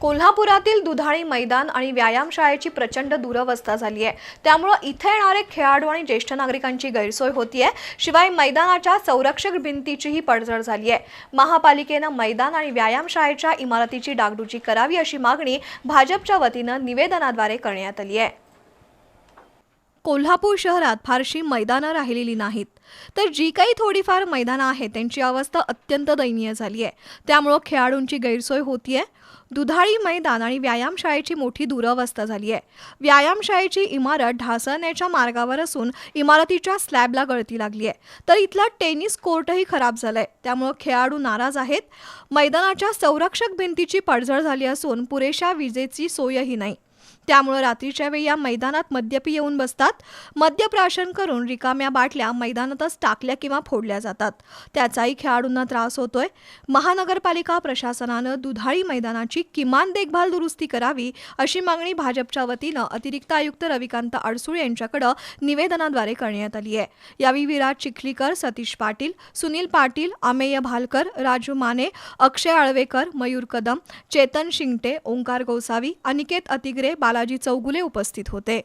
कोल्हापुरातील दुधाळी मैदान आणि व्यायामशाळेची प्रचंड दुरवस्था झाली आहे. त्यामुळं इथे येणारे खेळाडू आणि ज्येष्ठ नागरिकांची गैरसोय होतीये शिवाय मैदानाच्या संरक्षक भिंतीचीही पडझड झाली आहे. महापालिकेनं मैदान आणि व्यायामशाळेच्या इमारतीची डागडुजी करावी अशी मागणी भाजपच्या वतीनं निवेदनाद्वारे करण्यात आली आहे. कोल्हापूर शहरात फारशी मैदानं राहिलेली नाहीत. तर जी काही थोडीफार मैदानं आहेत त्यांची अवस्था अत्यंत दयनीय झाली आहे. त्यामुळं खेळाडूंची गैरसोय होतीये. दुधाळी मैदान आणि व्यायामशाळेची मोठी दुरवस्था झाली आहे. व्यायामशाळेची इमारत ढासळण्याच्या मार्गावर असून इमारतीच्या स्लॅबला गळती लागली आहे. तर इथला टेनिस कोर्टही खराब झालाय. त्यामुळं खेळाडू नाराज आहेत. मैदानाच्या संरक्षक भिंतीची पडझड झाली असून पुरेशा विजेची सोयही नाही. त्यामुळं रात्रीच्या वेळी या मैदानात मद्यपी येऊन बसतात. मद्यप्राशन करून रिकाम्या बाटल्या मैदानातच टाकल्या किंवा फोडल्या जातात. त्याचाही खेळाडूंना त्रास होतोय. महानगरपालिका प्रशासनानं दुधाळी मैदानाची किमान देखभाल दुरुस्ती करावी अशी मागणी भाजपच्या वतीनं अतिरिक्त आयुक्त रविकांत अडसूळ यांच्याकडं निवेदनाद्वारे करण्यात आली आहे. यावेळी विराट चिखलीकर सतीश पाटील सुनील पाटील अमेय भालकर राजू माने अक्षय आळवेकर मयूर कदम चेतन शिंगटे ओंकार गोसावी अनिकेत अतिग्रे बालाजी चौगुले उपस्थित होते.